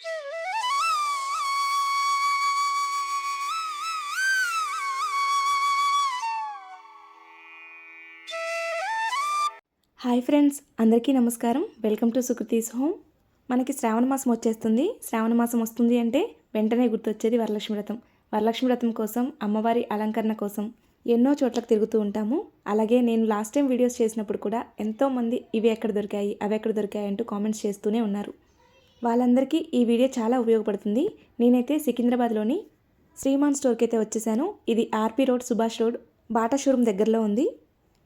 Hi friends అందరికీ నమస్కారం. Welcome to Sukruthi's home. మనకి శ్రావణ మాసం వచ్చేస్తుంది. శ్రావణ మాసం వస్తుంది అంటే వెంటనే గుర్తొచ్చేది వరలక్ష్మి వ్రతం. వరలక్ష్మి వ్రతం కోసం అమ్మవారి అలంకరణ కోసం ఎన్నో చోట్లకు తిరుగుతూ ఉంటాము. అలాగే నేను లాస్ట్ టైం వీడియోస్ చేసినప్పుడు కూడా ఎంతోమంది ఇవి ఎక్కడ దొరికాయి అవి ఎక్కడ దొరికాయి అంటూ కామెంట్స్ చేస్తూనే ఉన్నారు. వాళ్ళందరికీ ఈ వీడియో చాలా ఉపయోగపడుతుంది. నేనైతే సికింద్రాబాద్లోని శ్రీమాన్ స్టోర్కి అయితే వచ్చేసాను. ఇది RP road Subhash road Bata showroom దగ్గరలో ఉంది.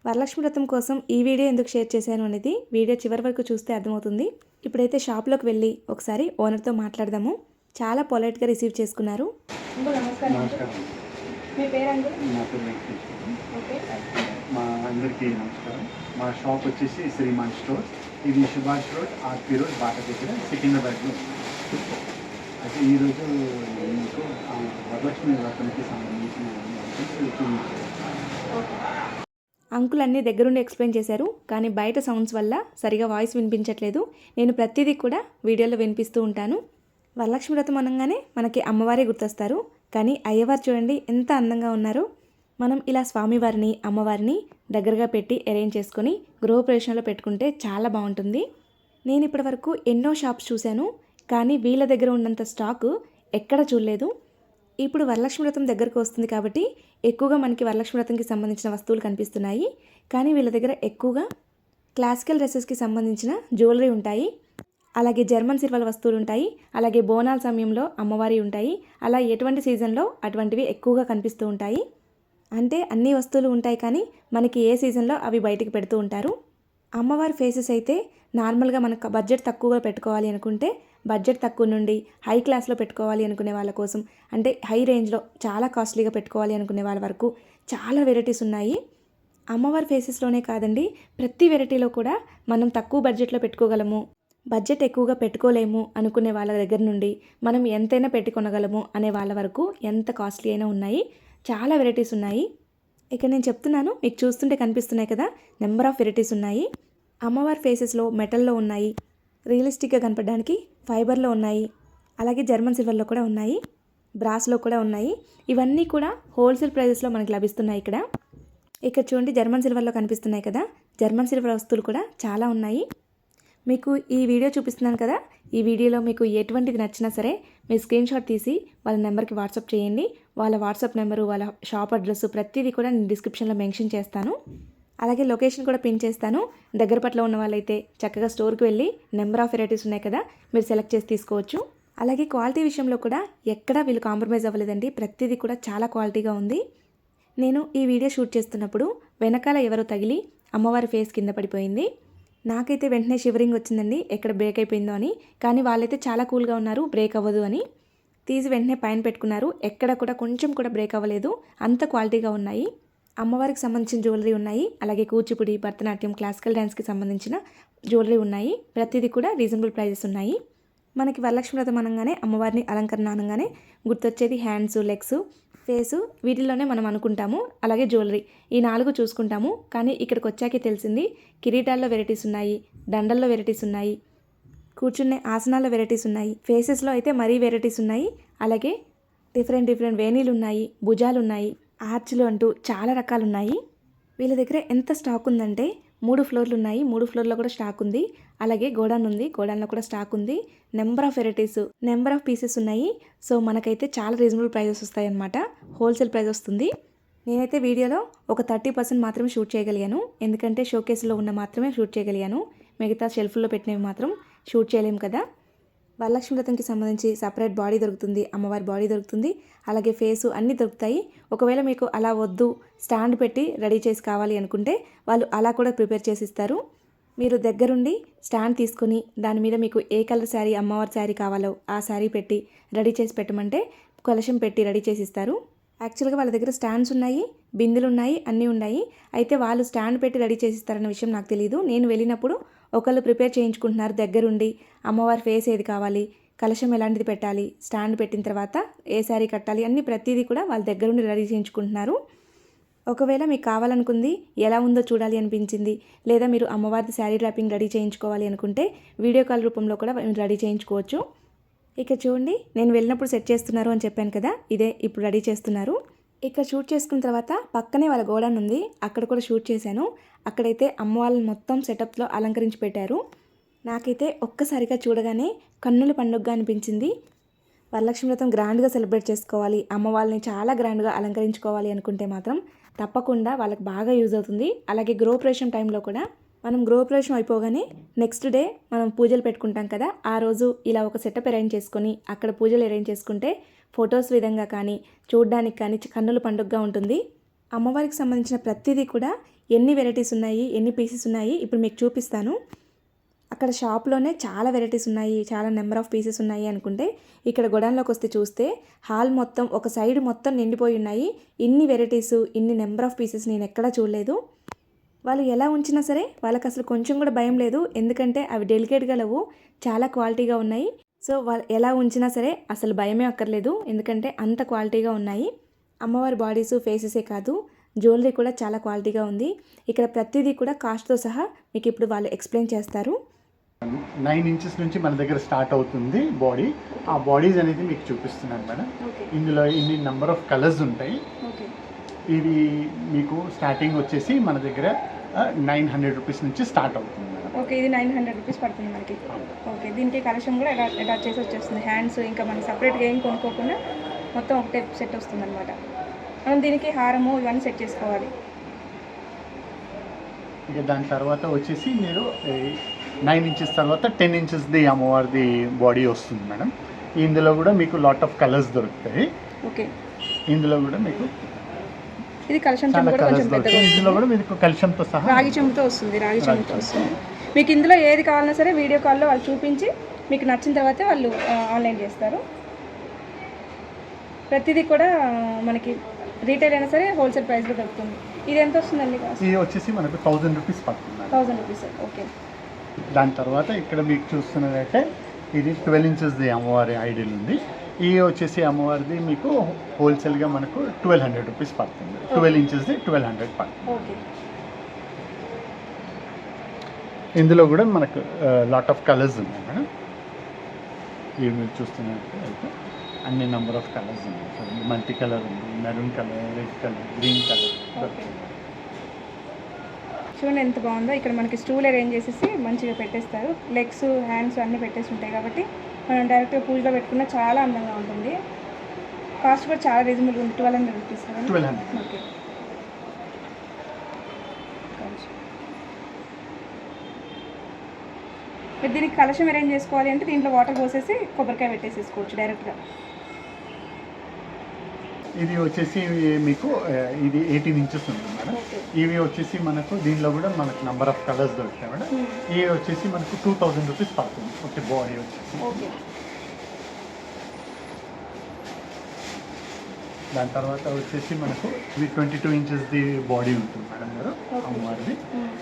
వరలక్ష్మి వ్రతం కోసం ఈ వీడియో ఎందుకు షేర్ చేశాను అనేది వీడియో చివరి వరకు చూస్తే అర్థమవుతుంది. ఇప్పుడైతే షాప్లోకి వెళ్ళి ఒకసారి ఓనర్తో మాట్లాడదాము. చాలా పొలైట్గా రిసీవ్ చేసుకున్నారు. పేరు మా అందరికీ నమస్కారం. మా షాప్ వచ్చేసి శ్రీమాన్ స్టోర్ ఇది సుభాష్ రోడ్ ఆర్పీ రోడ్ బాట దగ్గర సికింద్రాబాద్లో. అయితే ఈరోజు మీకు వరలక్ష్మి వ్రతంకి సంబంధించిన అంకుల్ అన్నీ దగ్గరుండి ఎక్స్ప్లెయిన్ చేశారు కానీ బయట సౌండ్స్ వల్ల సరిగా వాయిస్ వినిపించట్లేదు. నేను ప్రతిదీ కూడా వీడియోలో వినిపిస్తూ ఉంటాను. వరలక్ష్మి వ్రతం అనగానే మనకి అమ్మవారే గుర్తొస్తారు. కానీ అయ్యవారు చూడండి ఎంత అందంగా ఉన్నారో. మనం ఇలా స్వామివారిని అమ్మవారిని దగ్గరగా పెట్టి అరేంజ్ చేసుకొని గృహప్రవేశంలో పెట్టుకుంటే చాలా బాగుంటుంది. నేను ఇప్పటివరకు ఎన్నో షాప్స్ చూశాను కానీ వీళ్ళ దగ్గర ఉన్నంత స్టాకు ఎక్కడ చూడలేదు. ఇప్పుడు వరలక్ష్మి వ్రతం దగ్గరకు వస్తుంది కాబట్టి ఎక్కువగా మనకి వరలక్ష్మి వ్రతంకి సంబంధించిన వస్తువులు కనిపిస్తున్నాయి. కానీ వీళ్ళ దగ్గర ఎక్కువగా క్లాసికల్ డ్రెస్సెస్కి సంబంధించిన జ్యువెలరీ ఉంటాయి. అలాగే జర్మన్ సిల్వర్ వస్తువులు ఉంటాయి. అలాగే బోనాల సమయంలో అమ్మవారి ఉంటాయి. అలా ఎటువంటి సీజన్లో అటువంటివి ఎక్కువగా కనిపిస్తూ ఉంటాయి. అంటే అన్ని వస్తువులు ఉంటాయి కానీ మనకి ఏ సీజన్లో అవి బయటికి పెడుతూ ఉంటారు. అమ్మవారి ఫేసెస్ అయితే నార్మల్గా మనకు బడ్జెట్ తక్కువగా పెట్టుకోవాలి అనుకుంటే బడ్జెట్ తక్కువ నుండి హై క్లాస్లో పెట్టుకోవాలి అనుకునే వాళ్ళ కోసం అంటే హై రేంజ్లో చాలా కాస్ట్లీగా పెట్టుకోవాలి అనుకునే వాళ్ళ వరకు చాలా వెరైటీస్ ఉన్నాయి. అమ్మవారి ఫేసెస్లోనే కాదండి ప్రతి వెరైటీలో కూడా మనం తక్కువ బడ్జెట్లో పెట్టుకోగలము బడ్జెట్ ఎక్కువగా పెట్టుకోలేము అనుకునే వాళ్ళ దగ్గర నుండి మనం ఎంతైనా పెట్టుకొనగలము అనే వాళ్ళ వరకు ఎంత కాస్ట్లీ అయినా ఉన్నాయి. చాలా వెరైటీస్ ఉన్నాయి. ఇక నేను చెప్తున్నాను మీకు చూస్తుంటే కనిపిస్తున్నాయి కదా నెంబర్ ఆఫ్ వెరైటీస్ ఉన్నాయి. అమ్మవారి ఫేసెస్లో మెటల్లో ఉన్నాయి. రియలిస్టిక్గా కనపడడానికి ఫైబర్లో ఉన్నాయి. అలాగే జర్మన్ సిల్వర్లో కూడా ఉన్నాయి. బ్రాస్లో కూడా ఉన్నాయి. ఇవన్నీ కూడా హోల్సేల్ ప్రైజెస్లో మనకు లభిస్తున్నాయి ఇక్కడ. ఇక్కడ చూడండి జర్మన్ సిల్వర్లో కనిపిస్తున్నాయి కదా జర్మన్ సిల్వర్ వస్తువులు కూడా చాలా ఉన్నాయి. మీకు ఈ వీడియో చూపిస్తున్నాను కదా ఈ వీడియోలో మీకు ఎటువంటిది నచ్చినా సరే మీరు స్క్రీన్ షాట్ తీసి వాళ్ళ నెంబర్కి వాట్సాప్ చేయండి. వాళ్ళ వాట్సాప్ నెంబరు వాళ్ళ షాప్ అడ్రస్ ప్రతిదీ కూడా నేను డిస్క్రిప్షన్లో మెన్షన్ చేస్తాను. అలాగే లొకేషన్ కూడా పిన్ చేస్తాను. దగ్గర పట్ల ఉన్న వాళ్ళైతే చక్కగా స్టోర్కి వెళ్ళి నెంబర్ ఆఫ్ వెరైటీస్ ఉన్నాయి కదా మీరు సెలెక్ట్ చేసి తీసుకోవచ్చు. అలాగే క్వాలిటీ విషయంలో కూడా ఎక్కడా వీళ్ళు కాంప్రమైజ్ అవ్వలేదండి. ప్రతిదీ కూడా చాలా క్వాలిటీగా ఉంది. నేను ఈ వీడియో షూట్ చేస్తున్నప్పుడు వెనకాల ఎవరో తగిలి అమ్మవారి ఫేస్ కింద పడిపోయింది. నాకైతే వెంటనే షివరింగ్ వచ్చిందండి. ఎక్కడ బ్రేక్ అయిపోయిందో అని. కానీ వాళ్ళైతే చాలా కూల్గా ఉన్నారు. బ్రేక్ అవ్వదు అని. తీసి వెంటనే పైన పెట్టుకున్నారు. ఎక్కడ కూడా కొంచెం కూడా బ్రేక్ అవ్వలేదు. అంత క్వాలిటీగా ఉన్నాయి. అమ్మవారికి సంబంధించిన జ్యువెలరీ ఉన్నాయి. అలాగే కూచిపూడి భరతనాట్యం క్లాసికల్ డ్యాన్స్కి సంబంధించిన జ్యువెలరీ ఉన్నాయి. ప్రతిదీ కూడా రీజనబుల్ ప్రైజెస్ ఉన్నాయి. మనకి వరలక్ష్మి వ్రతం అనగానే అమ్మవారిని అలంకరణ అనగానే గుర్తొచ్చేది హ్యాండ్స్ లెగ్స్ ఫేసు వీటిల్లోనే మనం అనుకుంటాము. అలాగే జ్యువెలరీ ఈ నాలుగు చూసుకుంటాము. కానీ ఇక్కడికి వచ్చాకే తెలిసింది కిరీటాల్లో వెరైటీస్ ఉన్నాయి దండల్లో వెరైటీస్ ఉన్నాయి కూర్చునే ఆసనాల వెరైటీస్ ఉన్నాయి. ఫేసెస్లో అయితే మరీ వెరైటీస్ ఉన్నాయి. అలాగే డిఫరెంట్ డిఫరెంట్ వేణీలు ఉన్నాయి భుజాలు ఉన్నాయి ఆర్చ్లు అంటూ చాలా రకాలు ఉన్నాయి వీళ్ళ దగ్గర ఎంత స్టాక్ ఉందంటే మూడు ఫ్లోర్లు ఉన్నాయి. మూడు ఫ్లోర్లో కూడా స్టాక్ ఉంది. అలాగే గోడాన్ ఉంది. గోడాన్లో కూడా స్టాక్ ఉంది. Number of varieties number of pieces ఉన్నాయి. సో మనకైతే చాలా రీజనబుల్ ప్రైజెస్ వస్తాయన్నమాట. హోల్సేల్ ప్రైస్ వస్తుంది. నేనైతే వీడియోలో ఒక థర్టీ పర్సెంట్ మాత్రమే షూట్ చేయగలిగాను. ఎందుకంటే షోకేస్లో ఉన్న మాత్రమే షూట్ చేయగలిగాను. మిగతా షెల్ఫ్లో పెట్టినవి మాత్రం షూట్ చేయలేము కదా? వరలక్ష్మి వ్రతంకి సంబంధించి సపరేట్ బాడీ దొరుకుతుంది అమ్మవారి బాడీ దొరుకుతుంది అలాగే ఫేసు అన్నీ దొరుకుతాయి. ఒకవేళ మీకు అలా వద్దు స్టాండ్ పెట్టి రెడీ చేసి కావాలి అనుకుంటే వాళ్ళు అలా కూడా ప్రిపేర్ చేసి ఇస్తారు. మీరు దగ్గరుండి స్టాండ్ తీసుకొని దాని మీద మీకు ఏ కలర్ శారీ అమ్మవారి శారీ కావాలో ఆ శారీ పెట్టి రెడీ చేసి పెట్టమంటే కలశం పెట్టి రెడీ చేసి ఇస్తారు. యాక్చువల్గా వాళ్ళ దగ్గర స్టాండ్స్ ఉన్నాయి బిందెలు ఉన్నాయి అన్నీ ఉన్నాయి. అయితే వాళ్ళు స్టాండ్ పెట్టి రెడీ చేసి ఇస్తారన్న విషయం నాకు తెలియదు నేను వెళ్ళినప్పుడు ఒకళ్ళు ప్రిపేర్ చేయించుకుంటున్నారు దగ్గరుండి అమ్మవారి ఫేస్ ఏది కావాలి కలశం ఎలాంటిది పెట్టాలి స్టాండ్ పెట్టిన తర్వాత ఏ శారీ కట్టాలి అన్ని ప్రతిదీ కూడా వాళ్ళ దగ్గరుండి రెడీ చేయించుకుంటున్నారు. ఒకవేళ మీకు కావాలనుకుంది ఎలా ఉందో చూడాలి అనిపించింది లేదా మీరు అమ్మవారి శారీ ర్యాపింగ్ రెడీ చేయించుకోవాలి అనుకుంటే వీడియో కాల్ రూపంలో కూడా మీరు రెడీ చేయించుకోవచ్చు. ఇక చూడండి నేను వెళ్ళినప్పుడు సెట్ చేస్తున్నారు అని చెప్పాను కదా ఇదే ఇప్పుడు రెడీ చేస్తున్నారు. ఇక్కడ షూట్ చేసుకున్న తర్వాత పక్కనే వాళ్ళ గోడౌన్ ఉంది. అక్కడ కూడా షూట్ చేశాను. అక్కడైతే అమ్మ వాళ్ళని మొత్తం సెటప్లో అలంకరించి పెట్టారు. నాకైతే ఒక్కసారిగా చూడగానే కన్నుల పండుగగా అనిపించింది. వరలక్ష్మి వ్రతం గ్రాండ్గా సెలబ్రేట్ చేసుకోవాలి. అమ్మ వాళ్ళని చాలా గ్రాండ్గా అలంకరించుకోవాలి అనుకుంటే మాత్రం తప్పకుండా వాళ్ళకి బాగా యూజ్ అవుతుంది. అలాగే గృహప్రవేశం టైంలో కూడా మనం గృహప్రవేశం అయిపోగానే నెక్స్ట్ డే మనం పూజలు పెట్టుకుంటాం కదా. ఆ రోజు ఇలా ఒక సెటప్ అరేంజ్ చేసుకొని అక్కడ పూజలు అరేంజ్ చేసుకుంటే ఫొటోస్ విధంగా కానీ చూడడానికి కానీ కన్నుల పండుగగా ఉంటుంది. అమ్మవారికి సంబంధించిన ప్రతిదీ కూడా ఎన్ని వెరైటీస్ ఉన్నాయి ఎన్ని పీసెస్ ఉన్నాయి ఇప్పుడు మీకు చూపిస్తాను. అక్కడ షాప్లోనే చాలా వెరైటీస్ ఉన్నాయి చాలా నెంబర్ ఆఫ్ పీసెస్ ఉన్నాయి అనుకుంటే ఇక్కడ గొడవలోకి వస్తే చూస్తే హాల్ మొత్తం ఒక సైడ్ మొత్తం నిండిపోయి ఉన్నాయి. ఇన్ని వెరైటీస్ ఇన్ని నెంబర్ ఆఫ్ పీసెస్ నేను ఎక్కడా చూడలేదు. వాళ్ళు ఎలా ఉంచినా సరే వాళ్ళకి అసలు కొంచెం కూడా భయం లేదు. ఎందుకంటే అవి డెలికేట్గా లేవు చాలా క్వాలిటీగా ఉన్నాయి. సో వాళ్ళు ఎలా ఉంచినా సరే అసలు భయమే అక్కర్లేదు. ఎందుకంటే అంత క్వాలిటీగా ఉన్నాయి. అమ్మవారి బాడీస్ ఫేసెసే కాదు. జ్యువెలరీ కూడా చాలా క్వాలిటీగా ఉంది. ఇక్కడ ప్రతిదీ కూడా కాస్ట్తో సహా మీకు ఇప్పుడు వాళ్ళు ఎక్స్ప్లెయిన్ చేస్తారు. నైన్ ఇంచెస్ నుంచి మన దగ్గర స్టార్ట్ అవుతుంది బాడీ. ఆ బాడీస్ అనేది మీకు చూపిస్తున్నాను మేడం. ఇందులో ఇన్ని నెంబర్ ఆఫ్ కలర్స్ ఉంటాయి. ఇవి మీకు స్టార్టింగ్ వచ్చేసి మన దగ్గర నైన్ హండ్రెడ్ రూపీస్ నుంచి స్టార్ట్ అవుతుంది. ఓకే ఇది నైన్ హండ్రెడ్ రూపీస్ పడుతుంది మనకి. ఓకే దీనికి కలెక్షన్ కూడా అటాచ్ అటాచ్ చేసి వచ్చేస్తుంది. హ్యాండ్స్ ఇంకా మనం సపరేట్గా ఏం కొనుక్కోకుండా మొత్తం ఒకటే సెట్ వస్తుంది అనమాట మనం దీనికి హారము ఇవన్నీ సెట్ చేసుకోవాలి. ఇక దాని తర్వాత వచ్చేసి మీరు నైన్ ఇంచెస్ తర్వాత టెన్ ఇంచెస్ది అమ్మవారిది బాడీ వస్తుంది మేడం. ఇందులో కూడా మీకు లాట్ ఆఫ్ కలర్స్ దొరుకుతాయి. ఓకే. ఇందులో కూడా మీకు ఇది దొరుకుతాయి. ఇందులో. కూడా మీకు కలిషంతో సహా రాగి చెంబుతో వస్తుంది రాగి చెంబుతో చెంబు. వస్తుంది. మీకు ఇందులో ఏది కావాలన్నా సరే వీడియో కాల్లో వాళ్ళు చూపించి మీకు నచ్చిన తర్వాతే వాళ్ళు ఆన్లైన్ చేస్తారు. ప్రతిదీ కూడా మనకి రీటైల్ అయినా సరే హోల్సేల్ ప్రైస్లో దొరుకుతుంది. ఇది ఎంత వస్తుందండి ఇది వచ్చేసి మనకు థౌజండ్ రూపీస్ పడుతుంది థౌజండ్ రూపీస్ ఓకే దాని తర్వాత ఇక్కడ మీకు చూస్తున్నదైతే ఇది ట్వెల్వ్ ఇంచెస్ది అమ్మవారి ఐడియల్ ఉంది. ఇది వచ్చేసి అమ్మవారిది మీకు హోల్సేల్గా మనకు ట్వెల్వ్ హండ్రెడ్ రూపీస్ పడుతుంది. ట్వెల్వ్ ఇంచెస్ది ట్వెల్వ్ హండ్రెడ్ పడుతుంది. ఓకే ఇందులో కూడా మనకు లాట్ ఆఫ్ కలర్స్ ఉన్నాయి మేడం. ఇవి మీరు చూస్తున్నట్టు అయితే అన్ని నెంబర్ ఆఫ్ కలర్స్ ఉన్నాయి. మల్టీ కలర్ ఉంది maroon colour red colour green colour చూడండి ఎంత బాగుందో. ఇక్కడ మనకి స్టూల్ అరేంజ్ చేసేసి మంచిగా పెట్టేస్తారు. లెగ్స్ హ్యాండ్స్ అన్నీ పెట్టేసి ఉంటాయి కాబట్టి మనం డైరెక్ట్గా పూజలో పెట్టుకున్న చాలా అందంగా ఉంటుంది. కాస్ట్ కూడా చాలా రీజనబుల్ ఉంది ట్వెల్వ్ హండ్రెడ్ రూపీస్ ఓకే మీరు దీనికి కలశం అరేంజ్ చేసుకోవాలి అంటే దీంట్లో వాటర్ పోసేసి కొబ్బరికాయ పెట్టేసేసుకోవచ్చు డైరెక్ట్గా ఇది వచ్చేసి మీకు ఇది ఎయిటీన్ ఇంచెస్ ఉంటుంది మేడం. ఇవి వచ్చేసి మనకు దీనిలో కూడా మనకు నంబర్ ఆఫ్ కలర్స్ దొరుకుతాయి మేడం. ఇవి వచ్చేసి మనకు టూ థౌజండ్ రూపీస్ పడుతుంది. ఓకే బాడీ వచ్చేసి. దాని తర్వాత వచ్చేసి మనకు ఇవి ట్వంటీ టూ ఇంచెస్ది బాడీ ఉంటుంది మేడం గారు. అమ్మవారిది.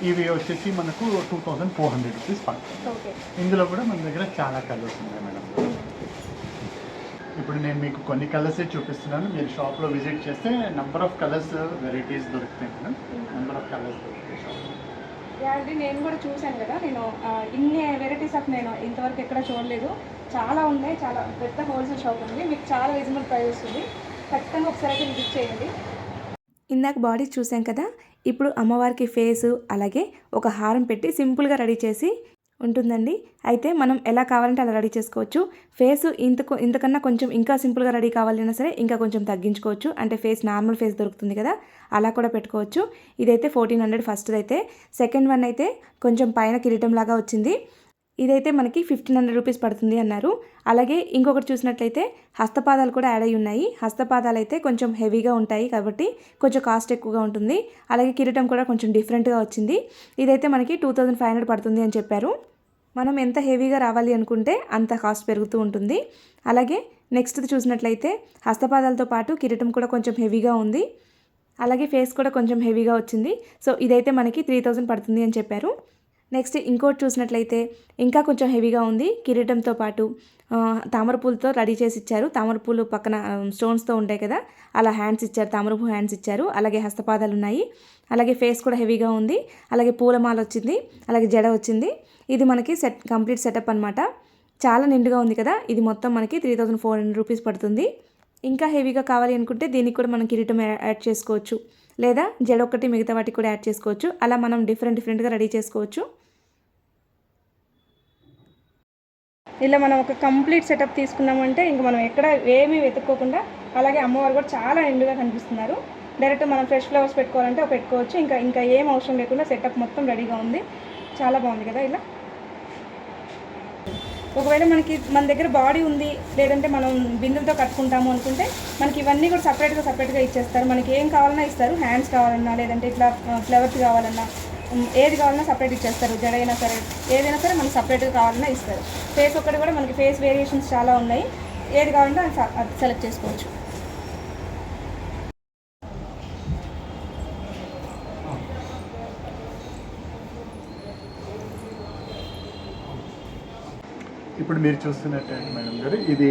ఇవి వచ్చేసి మనకు two thousand four hundred rupees పడుతుంది. ఇందులో కూడా మన దగ్గర చాలా కలర్స్ ఉన్నాయి మేడం ఇప్పుడు నేను మీకు కొన్ని కలర్స్ చూపిస్తున్నాను. మీరు షాప్లో విజిట్ చేస్తే నెంబర్ ఆఫ్ కలర్స్ వెరైటీస్ దొరుకుతాయి మేడం. నెంబర్ ఆఫ్ కలర్స్ దొరుకుతాయి షాప్లో. నేను కూడా చూశాను కదా. నేను ఇన్ని వెరైటీస్ ఆఫ్ నేను ఇంతవరకు ఎక్కడ చూడలేదు. చాలా ఉన్నాయి. చాలా పెద్ద హోల్సేల్ షాప్ ఉంది. మీకు చాలా రీజనబుల్ ప్రైస్ వస్తుంది. ఖచ్చితంగా ఒకసారి అయితే విజిట్ చేయండి. ఇందాక బాడీ చూసాం కదా ఇప్పుడు అమ్మవారికి ఫేసు అలాగే ఒక హారం పెట్టి సింపుల్గా రెడీ చేసి ఉంటుందండి. అయితే మనం ఎలా కావాలంటే అలా రెడీ చేసుకోవచ్చు. ఫేస్ ఇంతకు ఇంతకన్నా కొంచెం ఇంకా సింపుల్గా రెడీ కావాలన్నా సరే ఇంకా కొంచెం తగ్గించుకోవచ్చు. అంటే ఫేస్ నార్మల్ ఫేస్ దొరుకుతుంది కదా అలా కూడా పెట్టుకోవచ్చు. ఇదైతే ఫోర్టీన్ హండ్రెడ్ ఫస్ట్ అయితే సెకండ్ వన్ అయితే కొంచెం పైన కిరీటం లాగా వచ్చింది. ఇదైతే మనకి ఫిఫ్టీన్ హండ్రెడ్ రూపీస్ పడుతుంది అన్నారు. అలాగే ఇంకొకటి చూసినట్లయితే హస్తపాదాలు కూడా యాడ్ అయి ఉన్నాయి. హస్తపాదాలు అయితే కొంచెం హెవీగా ఉంటాయి కాబట్టి కొంచెం కాస్ట్ ఎక్కువగా ఉంటుంది. అలాగే కిరీటం కూడా కొంచెం డిఫరెంట్గా వచ్చింది. ఇదైతే మనకి టూ థౌజండ్ ఫైవ్ హండ్రెడ్ పడుతుంది అని చెప్పారు. మనం ఎంత హెవీగా రావాలి అనుకుంటే అంత కాస్ట్ పెరుగుతూ ఉంటుంది. అలాగే నెక్స్ట్ చూసినట్లయితే హస్తపాదాలతో పాటు కిరీటం కూడా కొంచెం హెవీగా ఉంది. అలాగే ఫేస్ కూడా కొంచెం హెవీగా వచ్చింది. సో ఇదైతే మనకి త్రీ థౌజండ్ పడుతుంది అని చెప్పారు. నెక్స్ట్ ఇంకోటి చూసినట్లయితే ఇంకా కొంచెం హెవీగా ఉంది కిరీటంతో పాటు తామరపూలతో రెడీ చేసి ఇచ్చారు. తామరపూలు పక్కన స్టోన్స్తో ఉంటాయి కదా అలా హ్యాండ్స్ ఇచ్చారు తామరపు హ్యాండ్స్ ఇచ్చారు. అలాగే హస్తపాదాలు ఉన్నాయి. అలాగే ఫేస్ కూడా హెవీగా ఉంది. అలాగే పూలమాల వచ్చింది. అలాగే జడ వచ్చింది. ఇది మనకి సెట్ కంప్లీట్ సెటప్ అనమాట చాలా నిండుగా ఉంది కదా ఇది మొత్తం మనకి three thousand four hundred rupees పడుతుంది. ఇంకా హెవీగా కావాలి అనుకుంటే దీనికి కూడా మనం కిరీటం యాడ్ చేసుకోవచ్చు. లేదా జడ ఒకటి మిగతా వాటికి కూడా యాడ్ చేసుకోవచ్చు. అలా మనం డిఫరెంట్ డిఫరెంట్గా రెడీ చేసుకోవచ్చు. ఇలా మనం ఒక కంప్లీట్ సెటప్ తీసుకున్నామంటే ఇంకా మనం ఎక్కడ ఏమీ వెతుక్కోకుండా అలాగే అమ్మవారు కూడా చాలా నిండుగా కనిపిస్తున్నారు. డైరెక్ట్ మనం ఫ్రెష్ ఫ్లవర్స్ పెట్టుకోవాలంటే పెట్టుకోవచ్చు. ఇంకా ఇంకా ఏం అవసరం లేకుండా సెటప్ మొత్తం రెడీగా ఉంది. చాలా బాగుంది కదా ఇలా? ఒకవేళ మనకి మన దగ్గర బాడీ ఉంది లేదంటే మనం బిందులతో కట్టుకుంటాము అనుకుంటే మనకి ఇవన్నీ కూడా సపరేట్గా సపరేట్గా ఇచ్చేస్తారు. మనకి ఏం కావాలన్నా ఇస్తారు. హ్యాండ్స్ కావాలన్నా లేదంటే ఇట్లా ఫ్లవర్స్ కావాలన్నా ఏది కావాలన్నా సపరేట్ ఇచ్చేస్తారు. జడైనా సరే ఏదైనా సరే మనకి సపరేట్గా కావాలన్నా ఇస్తారు. ఫేస్ ఒక్కటి కూడా మనకి ఫేస్ వేరియేషన్స్ చాలా ఉన్నాయి. ఏది కావాలంటే అది సెలెక్ట్ చేసుకోవచ్చు ఇప్పుడు మీరు చూస్తున్నట్టండి మేడం గారు ఇది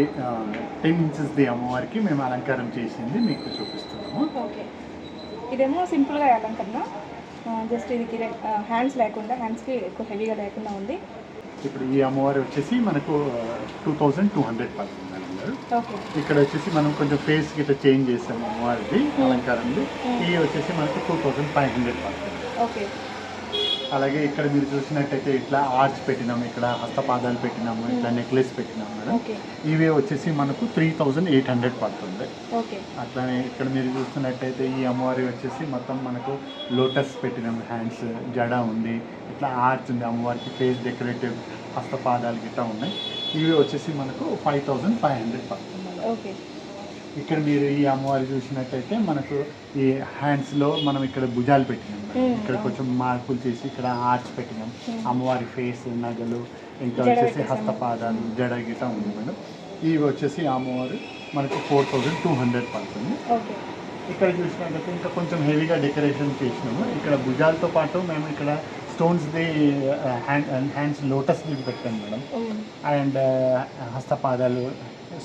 టెన్ ఇంచెస్ ది అమ్మవారికి మేము అలంకారం చేసింది మీకు చూపిస్తున్నాము. ఓకే. ఇదేమో సింపుల్గా అలంకరణ. జస్ట్ ఇది హ్యాండ్స్ లేకుండా హ్యాండ్స్కి ఎక్కువ హెవీగా లేకుండా ఉంది. ఇప్పుడు ఈ అమ్మవారి వచ్చేసి మనకు టూ థౌజండ్ టూ హండ్రెడ్ పడుతుంది ఇక్కడ వచ్చేసి మనం కొంచెం ఫేస్ గిట్లా చేంజ్ చేసాము అమ్మవారిది అలంకారంది. ఈ వచ్చేసి మనకు టూ థౌజండ్ ఫైవ్ హండ్రెడ్ పడుతుంది. ఓకే. అలాగే ఇక్కడ మీరు చూసినట్టయితే ఇట్లా ఆర్చ్ పెట్టినాము ఇక్కడ హస్తపాదాలు పెట్టినాము ఇట్లా నెక్లెస్ పెట్టినాము మేడం ఇవి వచ్చేసి మనకు త్రీ థౌజండ్ ఎయిట్ హండ్రెడ్ పడుతుంది. ఓకే అట్లానే ఇక్కడ మీరు చూస్తున్నట్టయితే ఈ అమ్మవారి వచ్చేసి మొత్తం మనకు లోటస్ పెట్టినాం హ్యాండ్స్ జడ ఉంది ఇట్లా ఆర్చ్ ఉంది అమ్మవారికి ఫేస్ డెకరేటివ్ హస్తపాదాలు గిట్లా ఉన్నాయి. ఇవి వచ్చేసి మనకు ఫైవ్ థౌజండ్ ఫైవ్ హండ్రెడ్ పడుతుంది. ఓకే ఇక్కడ మీరు ఈ అమ్మవారి చూసినట్టయితే మనకు ఈ హ్యాండ్స్లో మనం ఇక్కడ భుజాలు పెట్టినాం. ఇక్కడ కొంచెం మార్పులు చేసి ఇక్కడ ఆర్చ్ పెట్టినాం. అమ్మవారి ఫేస్ నగలు ఇంకా వచ్చేసి. హస్తపాదాలు జడ గిట్ట ఉంది మేడం. ఇవి వచ్చేసి అమ్మవారు మనకు ఫోర్ థౌజండ్ టూ హండ్రెడ్ పడుతుంది. ఇక్కడ చూసినట్టయితే ఇంకా కొంచెం హెవీగా డెకరేషన్ చేసినాము. ఇక్కడ భుజాలతో పాటు మేము ఇక్కడ స్టోన్స్ది హ్యాండ్ హ్యాండ్స్ లోటస్ పెట్టాము మేడం. అండ్ హస్తపాదాలు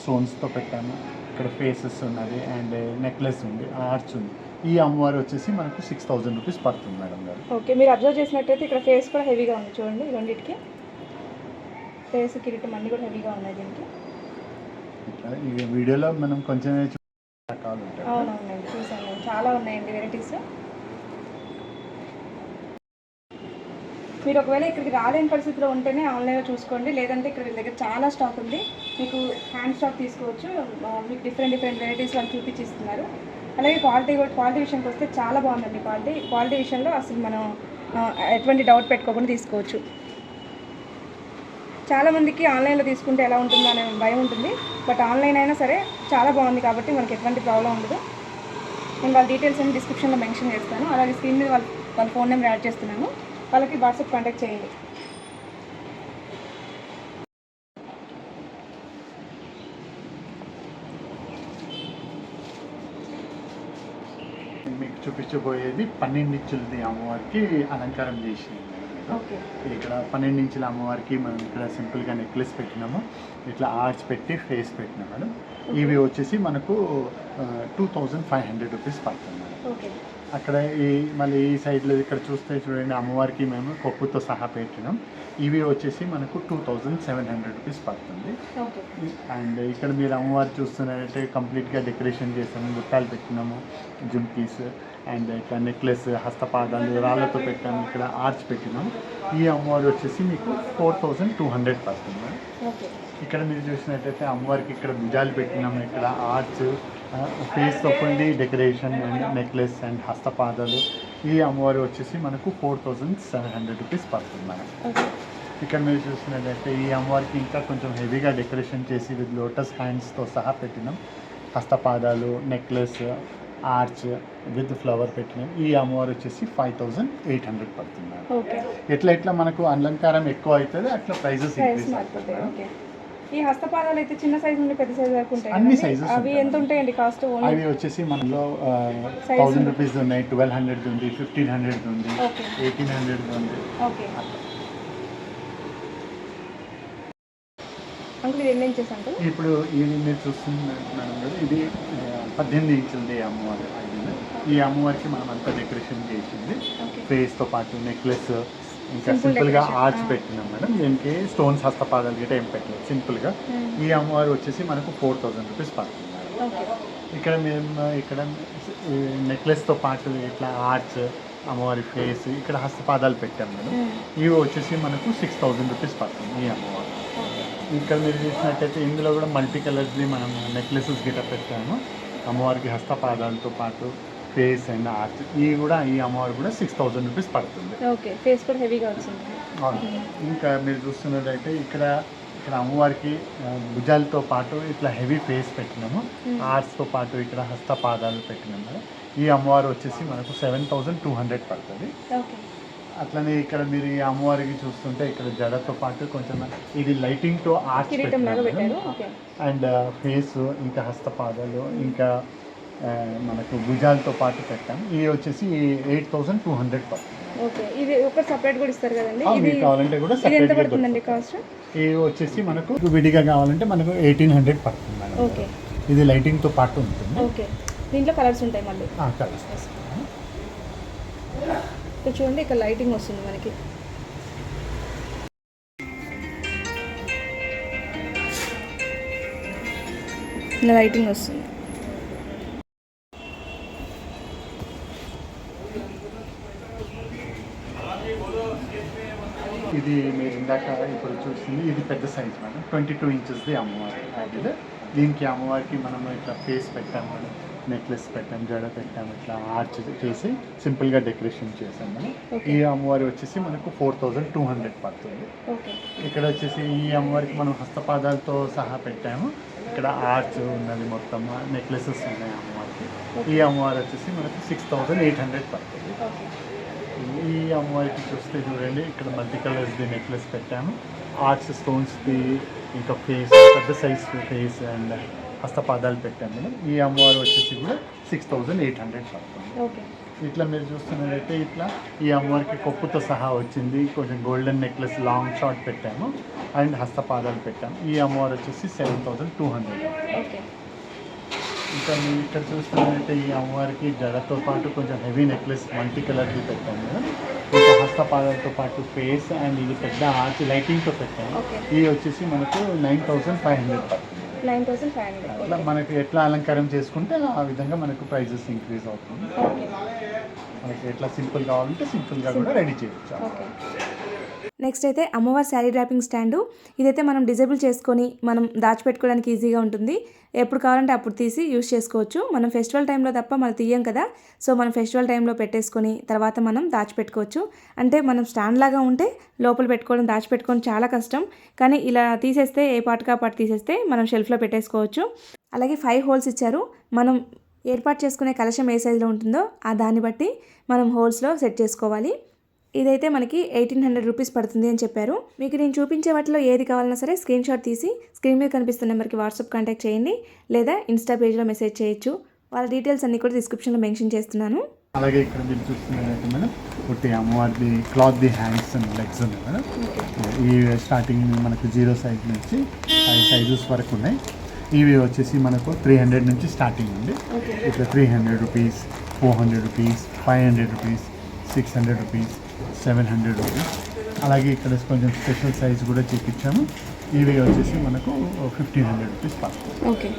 స్టోన్స్తో పెట్టాము. ఇక్కడ ఫేసెస్ ఉన్నది అండ్ నెక్లెస్ ఉంది ఆర్చ్ ఉంది. ఈ అమ్మవారు వచ్చేసి మనకు సిక్స్ థౌజండ్ రూపీస్ పడుతుంది మేడం గారు. ఓకే మీరు అబ్జర్వ్ చేసినట్టయితే ఇక్కడ ఫేస్ కూడా హెవీగా ఉంది చూడండి ఈ రెండింటికి. ఫేస్ కిరీటం అన్నీ కూడా హెవీగా ఉన్నాయి దీనికి. ఈ వీడియోలో మనం కొంచెమే చూ- రకాలు ఉంటాయి. అవునవునండి చూసాను. చాలా ఉన్నాయండి వెరైటీస్ మీరు ఒకవేళ ఇక్కడికి రాలేని పరిస్థితిలో ఉంటేనే ఆన్లైన్లో చూసుకోండి. లేదంటే ఇక్కడ వీళ్ళ దగ్గర చాలా స్టాక్ ఉంది. మీకు హ్యాండ్ స్టాక్ తీసుకోవచ్చు. మీకు డిఫరెంట్ డిఫరెంట్ వెరైటీస్ వాళ్ళు చూపించి ఇస్తున్నారు అలాగే క్వాలిటీ కూడా క్వాలిటీ విషయంకి వస్తే చాలా బాగుందండి క్వాలిటీ. క్వాలిటీ విషయంలో అసలు మనం ఎటువంటి డౌట్ పెట్టుకోకుండా తీసుకోవచ్చు. చాలామందికి ఆన్లైన్లో తీసుకుంటే ఎలా ఉంటుందో అనే భయం ఉంటుంది. బట్ ఆన్లైన్ అయినా సరే చాలా బాగుంది కాబట్టి మనకి ఎటువంటి ప్రాబ్లం ఉండదు. నేను వాళ్ళ డీటెయిల్స్ అన్ని డిస్క్రిప్షన్లో మెన్షన్ చేస్తాను. అలాగే స్క్రీన్ మీద వాళ్ళ వాళ్ళ ఫోన్ నెంబర్ యాడ్ చేస్తున్నాను. వాళ్ళకి వాట్సాప్ కాంటాక్ట్ చేయండి. మీకు చూపించబోయేది పన్నెండు ఇంచులది అమ్మవారికి అలంకారం చేసింది. ఓకే. ఇక్కడ పన్నెండు ఇంచుల అమ్మవారికి మనం ఇక్కడ సింపుల్గా నెక్లెస్ పెట్టినాము. ఇట్లా ఆర్చ్ పెట్టి ఫేస్ పెట్టినాం మేడం. ఇవి వచ్చేసి మనకు two thousand five hundred rupees పడుతుంది మేడం. ఓకే. అక్కడ ఈ మళ్ళీ ఈ సైడ్లో ఇక్కడ చూస్తే చూడండి అమ్మవారికి మేము కొప్పుతో సహా పెట్టినాం. ఇవి వచ్చేసి మనకు two thousand seven hundred rupees పడుతుంది. అండ్ ఇక్కడ మీరు అమ్మవారు చూస్తున్నారంటే కంప్లీట్గా డెకరేషన్ చేసాము గుట్టాలు పెట్టినాము జుమ్కీస్ అండ్ ఇక్కడ నెక్లెస్ హస్తపాదాలు రాళ్ళతో పెట్టాము ఇక్కడ ఆర్చ్ పెట్టినాము ఈ అమ్మవారు వచ్చేసి మీకు ఫోర్ థౌజండ్ టూ హండ్రెడ్ పడుతుంది. ఇక్కడ మీరు చూసినట్టయితే అమ్మవారికి ఇక్కడ భుజాలు పెట్టినాము ఇక్కడ ఆర్చ్ ఫేస్ ఉండి డెకరేషన్ అండ్ నెక్లెస్ అండ్ హస్తపాదాలు. ఈ అమ్మవారు వచ్చేసి మనకు four thousand seven hundred rupees పడుతుంది మేడం. ఇక్కడ మీరు చూసినట్టయితే ఈ అమ్మవారికి ఇంకా కొంచెం హెవీగా డెకరేషన్ చేసి విత్ లోటస్ హ్యాండ్స్తో సహా పెట్టినాం. హస్తపాదాలు నెక్లెస్ ఆర్చ్ విత్ ఫ్లవర్ పెట్టినాం. ఈ అమ్మవారు వచ్చేసి ఫైవ్ థౌజండ్ ఎయిట్ హండ్రెడ్ పడుతుంది ఎట్లా ఎట్లా మనకు అలంకారం ఎక్కువ అవుతుంది అట్లా ప్రైజెస్ మారిపోతాయి. ఓకే. ఈ హస్తపాదాలు అయితే చిన్న సైజు నుండి పెద్ద సైజు వరకు ఉంటాయి అన్ని sizes అవి. ఎంత ఉంటాయండి కాస్ట్ ఓన్లీ అవి వచ్చేసి మనలో ఉంది. రూపీస్ ఉన్నాయి ట్వెల్వ్ హండ్రెడ్ ఉంది ఫిఫ్టీన్ హండ్రెడ్ ఉంది ఓకే ఎయిటీన్ హండ్రెడ్ ఉంది. ఓకే అంకుల్ ఇది ఎన్ని ఇంచెస్ అంకుల్ ఇప్పుడు ఇది మీరు చూస్తున్నారు మేడం ఇది పద్దెనిమిది ఇంచులది అమ్మవారు ఈ అమ్మవారికి మనం అంతా డెకరేషన్ చేసింది. ఫేస్తో పాటు నెక్లెస్ ఇంకా Simple సింపుల్గా decoration. ఆర్చ్. పెట్టినాం మేడం. దీనికి స్టోన్స్ హస్తపాదాలు గిట్ట ఏం పెట్టలేదు. సింపుల్గా. ఈ అమ్మవారు వచ్చేసి మనకు ఫోర్ థౌసండ్ రూపీస్ పడుతుంది ఇక్కడ మేము ఇక్కడ నెక్లెస్తో పాటు ఇట్లా ఆర్చ్ అమ్మవారి ఫేస్ ఇక్కడ హస్తపాదాలు పెట్టాం మేడం. ఇవి వచ్చేసి మనకు సిక్స్ థౌసండ్ రూపీస్ పడుతుంది ఈ అమ్మవారు. ఇక్కడ మీరు చూసినట్టయితే ఇందులో కూడా మల్టీ కలర్స్ది మనం నెక్లెసెస్ గిట్ట పెట్టాము. అమ్మవారికి హస్తపాదాలతో పాటు ఫేస్ అండ్ ఆర్చ్ ఇవి కూడా ఈ అమ్మవారు కూడా సిక్స్ థౌసండ్ రూపీస్ పడుతుంది. ఓకే ఫేస్ కూడా హెవీగా వచ్చింది. అవును. ఇంకా మీరు చూస్తున్నట్టయితే ఇక్కడ ఇక్కడ అమ్మవారికి భుజాలతో పాటు ఇట్లా హెవీ ఫేస్ పెట్టినాము. ఆర్ట్స్తో పాటు ఇక్కడ హస్తపాదాలు పెట్టినాము ఈ అమ్మవారు వచ్చేసి మనకు సెవెన్ థౌజండ్ టూ హండ్రెడ్ పడుతుంది. అట్లనే ఇక్కడ మీరు ఈ అమ్మవారికి చూస్తుంటే ఇక్కడ జడతో పాటు కొంచెం ఇది లైటింగ్తో ఓకే. అండ్ ఫేస్ ఇంకా హస్తపాదాలు ఇంకా మనకు భుజాలతో పాటు పెట్టాం ఇవి వచ్చేసి ఎయిట్ థౌజండ్ టూ హండ్రెడ్ పడుతుంది. ఓకే ఇది ఒక సపరేట్ కూడా ఇస్తారు కదండి? ఇది కావాలంటే కూడా ఇది ఎంత పడుతుందండి కాస్ట్ ఇవి వచ్చేసి మనకు విడిగా కావాలంటే మనకు ఎయిటీన్ హండ్రెడ్ పడుతుంది మేడం. ఓకే. ఇది లైటింగ్తో పాటు ఉంటుంది. ఓకే. దీంట్లో కలర్స్ ఉంటాయి మళ్ళీ? ఆ, కలర్స్. ఇక్కడ చూడండి ఇక్కడ లైటింగ్ వస్తుంది మనకి. లైటింగ్ వస్తుంది. ఇది మీరు ఇందాక ఇప్పుడు చూసింది ఇది పెద్ద సైజ్ మేడం ట్వంటీ టూ ఇంచెస్ది అమ్మవారి హ్యాండిల్ దీనికి అమ్మవారికి మనం ఇట్లా ఫేస్ పెట్టాం మేడం నెక్లెస్ పెట్టాం జడ పెట్టాం ఇట్లా ఆర్చ్ చేసి సింపుల్గా డెకరేషన్ చేసాం మేడం Okay. ఈ అమ్మవారి వచ్చేసి మనకు ఫోర్ థౌజండ్ టూ హండ్రెడ్ పడుతుంది. ఇక్కడ వచ్చేసి ఈ అమ్మవారికి మనం హస్తపాదాలతో సహా పెట్టాము. ఇక్కడ ఆర్చ్ ఉన్నది మొత్తం నెక్లెసెస్ ఉన్నాయి అమ్మవారికి. ఈ అమ్మవారు వచ్చేసి మనకు సిక్స్ థౌజండ్ ఎయిట్ హండ్రెడ్ పడుతుంది. ఈ అమ్మవారికి చూస్తే చూడండి ఇక్కడ మల్టీ కలర్స్ది నెక్లెస్ పెట్టాము ఆర్ట్స్ స్టోన్స్ది ఇంకా ఫేస్ పెద్ద సైజ్ ఫేస్ అండ్ హస్తపాదాలు పెట్టాము మేడం ఈ అమ్మవారు వచ్చేసి కూడా సిక్స్ థౌజండ్ ఎయిట్ హండ్రెడ్ పడుతుంది. ఓకే. ఇట్లా మీరు చూస్తున్నట్టయితే ఇట్లా ఈ అమ్మవారికి కొప్పుతో సహా వచ్చింది. కొంచెం గోల్డెన్ నెక్లెస్ లాంగ్ షార్ట్ పెట్టాము అండ్ హస్తపాదాలు పెట్టాము ఈ అమ్మవారు వచ్చేసి seven thousand two hundred okay. ఇంకా మీరు ఇక్కడ చూస్తున్నట్టయితే ఈ అమ్మవారికి జడతో పాటు కొంచెం హెవీ నెక్లెస్ మల్టీ కలర్ది పెట్టాము. ఇంకా హస్తపాదాలతో పాటు ఫేస్ అండ్ ఇది పెద్ద ఆర్చ్ లైటింగ్తో పెట్టాము. ఇవి వచ్చేసి మనకు nine thousand five hundred nine thousand five అట్లా హండ్రెడ్ మనకు ఎట్లా అలంకారం చేసుకుంటే ఆ విధంగా మనకు ప్రైజెస్ ఇంక్రీజ్ అవుతుంది. మనకి ఎట్లా సింపుల్ కావాలంటే సింపుల్గా కూడా రెడీ చేయొచ్చు. నెక్స్ట్ అయితే అమ్మవారి శారీ డ్రాపింగ్ స్టాండు ఇదైతే మనం డిజేబుల్ చేసుకొని మనం దాచిపెట్టుకోవడానికి ఈజీగా ఉంటుంది. ఎప్పుడు కావాలంటే అప్పుడు తీసి యూస్ చేసుకోవచ్చు. మనం ఫెస్టివల్ టైంలో తప్ప మనం తీయం కదా. సో మనం ఫెస్టివల్ టైంలో పెట్టేసుకొని తర్వాత మనం దాచిపెట్టుకోవచ్చు. అంటే మనం స్టాండ్ లాగా ఉంటే లోపల పెట్టుకోవడం దాచిపెట్టుకోవడం చాలా కష్టం. కానీ ఇలా తీసేస్తే ఏ పాటుగా పాటు తీసేస్తే మనం షెల్ఫ్లో పెట్టేసుకోవచ్చు. అలాగే ఫైవ్ హోల్స్ ఇచ్చారు. మనం ఏర్పాటు చేసుకునే కలశం ఏ సైజులో ఉంటుందో ఆ దాన్ని బట్టి మనం హోల్స్లో సెట్ చేసుకోవాలి. ఇదైతే మనకి ఎయిటీన్ హండ్రెడ్ రూపీస్ పడుతుంది అని చెప్పారు. మీకు నేను చూపించే వాటిలో ఏది కావాలన్నా సరే స్క్రీన్ షాట్ తీసి స్క్రీన్ మీద కనిపిస్తున్న నెంబర్కి వాట్సాప్ కాంటాక్ట్ చేయండి. లేదా ఇన్స్టా పేజ్లో మెసేజ్ చేయొచ్చు. వాళ్ళ డీటెయిల్స్ అన్నీ కూడా డిస్క్రిప్షన్లో మెన్షన్ చేస్తున్నాను. అలాగే ఇక్కడ మీరు చూస్తున్నట్టు మేడం పుట్టి అమ్మవారిది cloth the hands and legs ఉన్నాయి మేడం. ఈ స్టార్టింగ్ మనకు జీరో సైజ్ నుంచి ఫైవ్ సైజెస్ వరకు ఉన్నాయి. ఇవి వచ్చేసి మనకు త్రీ హండ్రెడ్ నుంచి స్టార్టింగ్ ఉంది ఇట్లా three hundred rupees four hundred rupees five hundred rupees six hundred rupees seven hundred rupees అలాగే ఇక్కడ కొంచెం స్పెషల్ సైజ్ కూడా చేపించాము. ఇవి వచ్చేసి మనకు ఫిఫ్టీన్ హండ్రెడ్ రూపీస్ పడుతుంది ఓకే.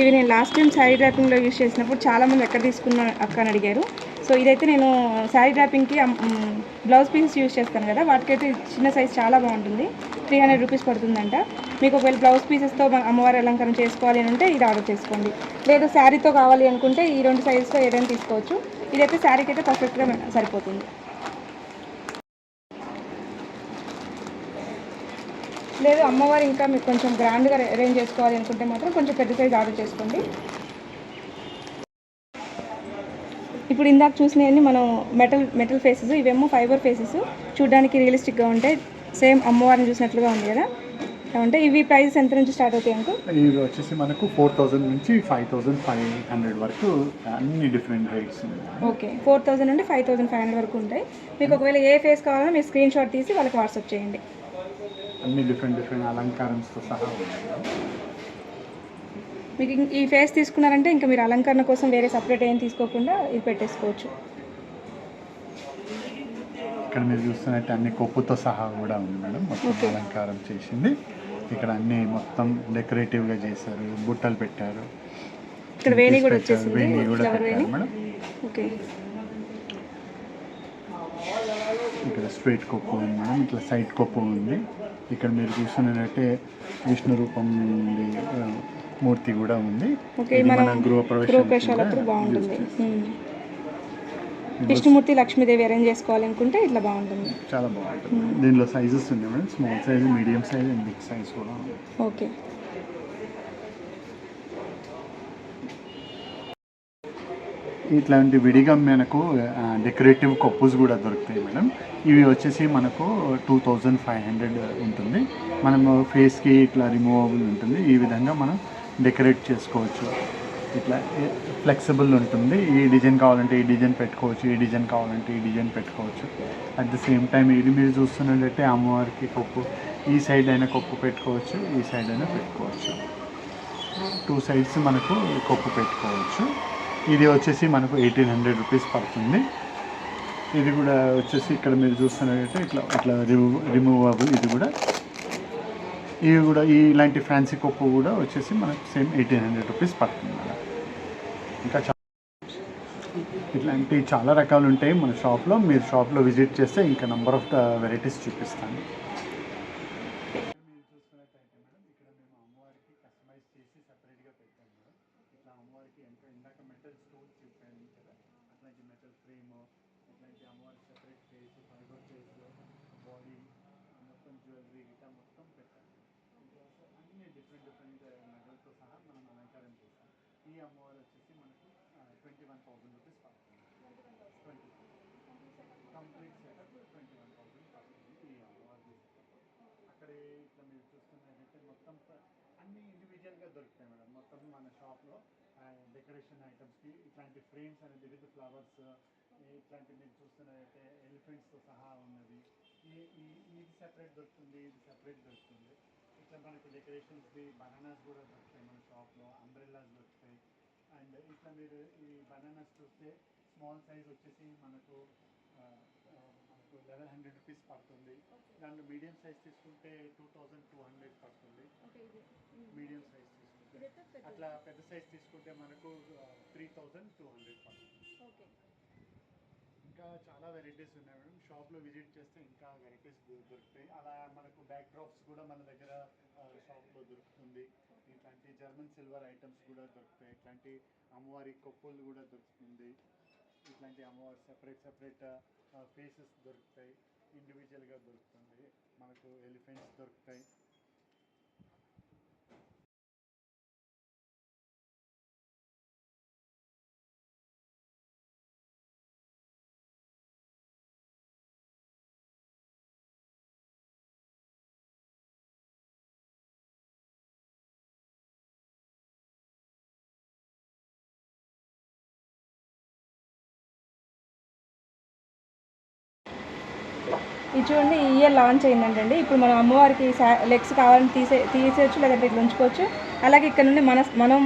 ఇవి నేను లాస్ట్ టైం శారీ డ్రాపింగ్లో యూస్ చేసినప్పుడు చాలామంది ఎక్కడ తీసుకున్నా అక్క అని అడిగారు. సో ఇదైతే నేను శారీ డ్రాపింగ్కి బ్లౌజ్ పీసెస్ యూస్ చేస్తాను కదా. వాటికైతే చిన్న సైజ్ చాలా బాగుంటుంది. త్రీ హండ్రెడ్ రూపీస్ పడుతుందంట. మీకు ఒకవేళ బ్లౌజ్ పీసెస్తో అమ్మవారి అలంకరణ చేసుకోవాలి అని అంటే ఇది ఆర్డర్ చేసుకోండి. లేదా శారీతో కావాలి అనుకుంటే ఈ రెండు సైజెస్తో ఏదైనా తీసుకోవచ్చు. ఇదైతే శారీకి అయితే పర్ఫెక్ట్గా సరిపోతుంది. లేదు అమ్మవారు ఇంకా మీకు కొంచెం గ్రాండ్గా అరేంజ్ చేసుకోవాలి అనుకుంటే మాత్రం కొంచెం పెద్ద సైజ్ ఆర్డర్ చేసుకోండి. ఇప్పుడు ఇందాక చూసినవన్నీ మనం మెటల్ మెటల్ ఫేసెస్ ఇవేమో ఫైబర్ ఫేసెస్ చూడడానికి రియలిస్టిక్గా ఉంటాయి. సేమ్ అమ్మవారిని చూసినట్లుగా ఉంది కదా. అంటే ఇవి ప్రైజెస్ ఎంత నుంచి స్టార్ట్ అవుతాయి అంటూ ఇవి వచ్చేసి మనకు ఫోర్ థౌజండ్ నుంచి ఫైవ్ థౌజండ్ ఫైవ్ హండ్రెడ్ వరకు అన్ని different rates okay four thousand నుండి ఫైవ్ థౌసండ్ ఫైవ్ హండ్రెడ్ వరకు ఉంటాయి. మీకు ఒకవేళ ఏ ఫేస్ కావాలో మీరు స్క్రీన్ షాట్ తీసి వాళ్ళకి వాట్సాప్ చేయండి. అన్ని డిఫరెంట్ డిఫరెంట్ అలంకారంతో సహా మీకు ఈ ఫేస్ తీసుకున్నారంటే ఇంకా మీరు అలంకరణ కోసం వేరే సపరేట్ ఏం తీసుకోకుండా ఇది పెట్టేసుకోవచ్చు. ఇక్కడ మీరు చూస్తున్నట్టు అన్ని కొప్పుతో సహా కూడా ఉంది మేడం. మొత్తం. అలంకారం చేసింది. ఇక్కడ అన్ని మొత్తం డెకరేటివ్గా చేశారు బుట్టలు పెట్టారు. ఇక్కడ వేణి కూడా పెట్టారు, వచ్చేసింది. వేణి కూడా ఫ్లవర్ పెట్టారు వేణి. మేడం. ఓకే. ఇక్కడ స్ట్రైట్ కొప్పు ఉంది మేడం. ఇట్లా సైడ్ కొప్పు ఉంది. ఇక్కడ మీరు చూస్తున్నట్టే విష్ణు రూపం ఉంది, మూర్తి కూడా ఉంది. మనం మన గృహప్రవేశానికి విష్ణుమూర్తి లక్ష్మీదేవి అరేంజ్ చేసుకోవాలనుకుంటే ఇట్లా బాగుంటుంది. చాలా బాగుంటుంది. దీనిలో సైజెస్ ఉన్నాయి madam. Small size medium size and big size కూడా ఓకే ఇట్లాంటి విడిగా మనకు డెకరేటివ్ కప్పుస్ కూడా దొరుకుతాయి మేడం. ఇవి వచ్చేసి మనకు టూ థౌజండ్ ఫైవ్ హండ్రెడ్ ఉంటుంది. మనము ఫేస్కి ఇట్లా రిమూవబుల్ ఉంటుంది. ఈ విధంగా మనం డెకరేట్ చేసుకోవచ్చు. ఇట్లా ఫ్లెక్సిబుల్ ఉంటుంది. ఈ డిజైన్ కావాలంటే ఈ డిజైన్ పెట్టుకోవచ్చు ఈ డిజైన్ కావాలంటే ఈ డిజైన్ పెట్టుకోవచ్చు. అట్ ద సేమ్ టైం ఇది మీరు చూస్తున్నట్లయితే అమ్మవారికి కొప్పు ఈ సైడ్ అయినా కొప్పు పెట్టుకోవచ్చు ఈ సైడ్ అయినా పెట్టుకోవచ్చు. టూ సైడ్స్ మనకు కొప్పు పెట్టుకోవచ్చు. ఇది వచ్చేసి మనకు ఎయిటీన్ హండ్రెడ్ రూపీస్ పడుతుంది. ఇది కూడా వచ్చేసి ఇక్కడ మీరు చూస్తున్నట్టయితే ఇట్లా ఇట్లా రిమూవ్ రిమూవబుల్ ఇది కూడా ఇవి కూడా ఈ ఇలాంటి ఫ్యాన్సీ కొప్పు కూడా వచ్చేసి మనకు సేమ్ ఎయిటీన్ హండ్రెడ్ రూపీస్ పడుతుంది మేడం. ఇంకా ఇట్లాంటి చాలా రకాలు ఉంటాయి మన షాప్లో. మీరు షాప్లో విజిట్ చేస్తే ఇంకా నెంబర్ ఆఫ్ వెరైటీస్ చూపిస్తాను. బాడీ మొత్తం జ్యువెలరీ ఇట్లా మొత్తం పెట్టాము అన్ని డిఫరెంట్ డిఫరెంట్ మెడల్తో సహా మనం అలంకారం చేస్తాం. ఈ అమ్మవారు వచ్చేసి మనకు ట్వంటీ వన్ థౌసండ్ రూపీస్ పడుతుంది. Twenty complete setup twenty one thousand పడుతుంది. ఈ అమ్మవారి అక్కడే అక్కడ ఇట్లా మీరు చూస్తున్నట్టయితే మొత్తం అన్ని ఇండివిజువల్గా దొరుకుతాయి మేడం. మొత్తం మన షాప్లో డెకరేషన్ ఐటమ్స్కి ఇట్లాంటి ఫ్రేమ్స్ అనేది విత్ ఫ్లవర్స్ ఇట్లాంటి మీరు చూస్తున్నట్టయితే ఎలిఫెంట్స్తో సహా ఉన్నది ఈ ఈ ఇది సెపరేట్ దొరుకుతుంది ఇది సెపరేట్ దొరుకుతుంది. ఇట్లా మనకు డెకరేషన్స్ది బనానాస్ కూడా దొరుకుతాయి మన షాప్లో అంబ్రెల్లాస్ దొరుకుతాయి. అండ్ ఇట్లా మీరు ఈ బనానాస్ చూస్తే స్మాల్ సైజ్ వచ్చేసి మనకు మనకు లెవెన్ హండ్రెడ్ రూపీస్ పడుతుంది. దాంట్లో మీడియం సైజ్ తీసుకుంటే టూ థౌజండ్ టూ హండ్రెడ్ పడుతుంది. మీడియం సైజ్ తీసుకుంటే. అట్లా పెద్ద సైజ్ తీసుకుంటే మనకు త్రీ థౌజండ్ టూ హండ్రెడ్ పడుతుంది. ఇంకా చాలా వెరైటీస్ ఉన్నాయి మేడం. షాప్లో విజిట్ చేస్తే ఇంకా వెరైటీస్ దొరుకుతాయి. అలా మనకు బ్యాక్ డ్రాప్స్ కూడా మన దగ్గర షాప్లో దొరుకుతుంది. ఇట్లాంటి జర్మన్ సిల్వర్ ఐటమ్స్ కూడా దొరుకుతాయి. ఇట్లాంటి అమ్మవారి కొప్పులు కూడా దొరుకుతుంది. ఇట్లాంటి అమ్మవారి సెపరేట్ సెపరేట్ ఫేసెస్ దొరుకుతాయి. ఇండివిజువల్గా దొరుకుతుంది. మనకు ఎలిఫెంట్స్ దొరుకుతాయి. ఇది చూడండి ఈ ఇయర్ లాంచ్ అయిందంటండి. ఇప్పుడు మనం అమ్మవారికి లెగ్స్ కావాలని తీసే తీసేయచ్చు లేదంటే ఇట్లా ఉంచుకోవచ్చు. అలాగే ఇక్కడ నుండి మన మనం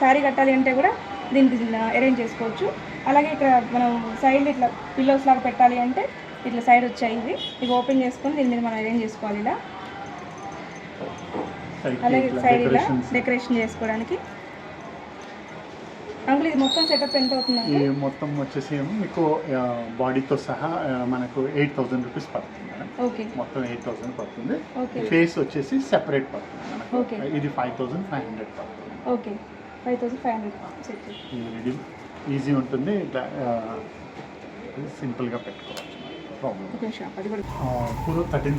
శారీ కట్టాలి అంటే కూడా దీనికి అరేంజ్ చేసుకోవచ్చు. అలాగే ఇక్కడ మనం సైడ్ ఇట్లా పిల్లోస్ లాగా పెట్టాలి అంటే ఇట్లా సైడ్ వచ్చాయి ఇవి. ఇవి ఓపెన్ చేసుకొని దీని మీద మనం అరేంజ్ చేసుకోవాలి ఇలా. అలాగే సైడ్ ఇలా. డెకరేషన్ చేసుకోవడానికి. అంకుల్ ఇది మొత్తం సెటప్ ఎంత అవుతుంది ఈ మొత్తం వచ్చేసి ఏమో మీకు బాడీతో సహా మనకు ఎయిట్ థౌజండ్ రూపీస్ పడుతుంది మేడం. ఓకే. మొత్తం ఎయిట్ థౌసండ్ పడుతుంది. ఓకే. ఫేస్ వచ్చేసి సెపరేట్ పడుతుంది Okay. ఇది ఫైవ్ థౌసండ్ ఫైవ్ హండ్రెడ్ పడుతుంది. Okay. Five thousand five hundred ఇది ఈజీ ఉంటుంది. ఇట్లా సింపుల్గా పెట్టుకోవచ్చు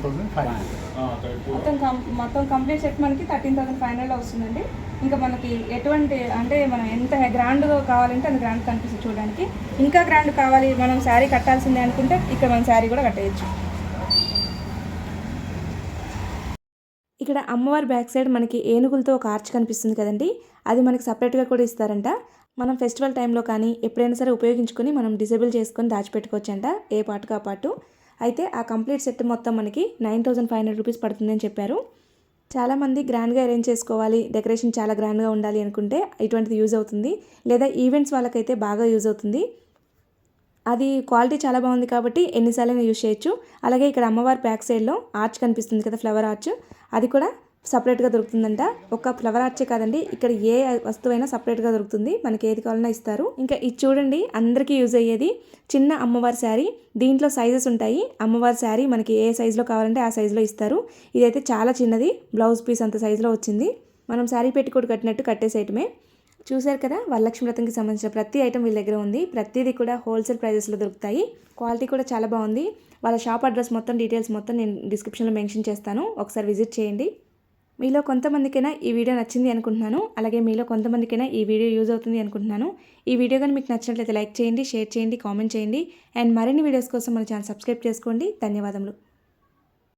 థౌసండ్ హండ్రెడ్ మొత్తం కంప్లీట్ సెట్ మనకి థర్టీన్ థౌసండ్ ఫైవ్ హండ్రెడ్లో వస్తుందండి. ఇంకా మనకి ఎటువంటి అంటే మనం ఎంత గ్రాండ్గా కావాలంటే అంత గ్రాండ్ కనిపిస్తుంది చూడడానికి. ఇంకా గ్రాండ్ కావాలి మనం శారీ కట్టాల్సిందే అనుకుంటే ఇక్కడ మనం శారీ కూడా కట్టేయచ్చు. ఇక్కడ అమ్మవారి బ్యాక్ సైడ్ మనకి ఏనుగులతో ఒక ఆర్చ్ కనిపిస్తుంది కదండి. అది మనకి సపరేట్గా కూడా ఇస్తారంట. మనం ఫెస్టివల్ టైంలో కానీ ఎప్పుడైనా సరే ఉపయోగించుకొని మనం డిసేబుల్ చేసుకొని దాచిపెట్టుకోవచ్చంట ఏ పాటుకు ఆ పాటు. అయితే ఆ కంప్లీట్ సెట్ మొత్తం మనకి nine thousand five hundred rupees పడుతుందని చెప్పారు. చాలామంది గ్రాండ్గా అరేంజ్ చేసుకోవాలి డెకరేషన్ చాలా గ్రాండ్గా ఉండాలి అనుకుంటే ఇటువంటిది యూజ్ అవుతుంది. లేదా ఈవెంట్స్ వాళ్ళకైతే బాగా యూజ్ అవుతుంది. అది క్వాలిటీ చాలా బాగుంది కాబట్టి ఎన్నిసార్లైనా యూజ్ చేయొచ్చు. అలాగే ఇక్కడ అమ్మవారి బ్యాక్ సైడ్లో ఆర్చ్ కనిపిస్తుంది కదా ఫ్లవర్ ఆర్చ్. అది కూడా సపరేట్గా దొరుకుతుందంట. ఒక ఫ్లవర్ ఆర్చే కాదండి. ఇక్కడ ఏ వస్తువైనా సపరేట్గా దొరుకుతుంది. మనకి ఏది కావాలన్నా ఇస్తారు. ఇంకా ఇది చూడండి అందరికీ యూజ్ అయ్యేది చిన్న అమ్మవారి శారీ. దీంట్లో సైజెస్ ఉంటాయి. అమ్మవారి శారీ మనకి ఏ సైజులో కావాలంటే ఆ సైజులో ఇస్తారు. ఇదైతే చాలా చిన్నది. బ్లౌజ్ పీస్ అంత సైజులో వచ్చింది. మనం శారీ పెట్టుకోటి కట్టినట్టు కట్టేసేయటమే. చూశారు కదా వరలక్ష్మి వ్రతంకి సంబంధించిన ప్రతి ఐటమ్ వీళ్ళ దగ్గర ఉంది. ప్రతిదీ కూడా హోల్సేల్ ప్రైజెస్లో దొరుకుతాయి. క్వాలిటీ కూడా చాలా బాగుంది. వాళ్ళ షాప్ అడ్రస్ మొత్తం డీటెయిల్స్ మొత్తం నేను డిస్క్రిప్షన్లో మెన్షన్ చేస్తాను. ఒకసారి విజిట్ చేయండి. మీలో కొంతమందికైనా ఈ వీడియో నచ్చింది అనుకుంటున్నాను. అలాగే మీలో కొంతమందికైనా ఈ వీడియో యూజ్ అవుతుంది అనుకుంటున్నాను. ఈ వీడియో కానీ మీకు నచ్చినట్లయితే లైక్ చేయండి షేర్ చేయండి కామెంట్ చేయండి. అండ్ మరిన్ని వీడియోస్ కోసం మన ఛానల్ సబ్స్క్రైబ్ చేసుకోండి. ధన్యవాదములు.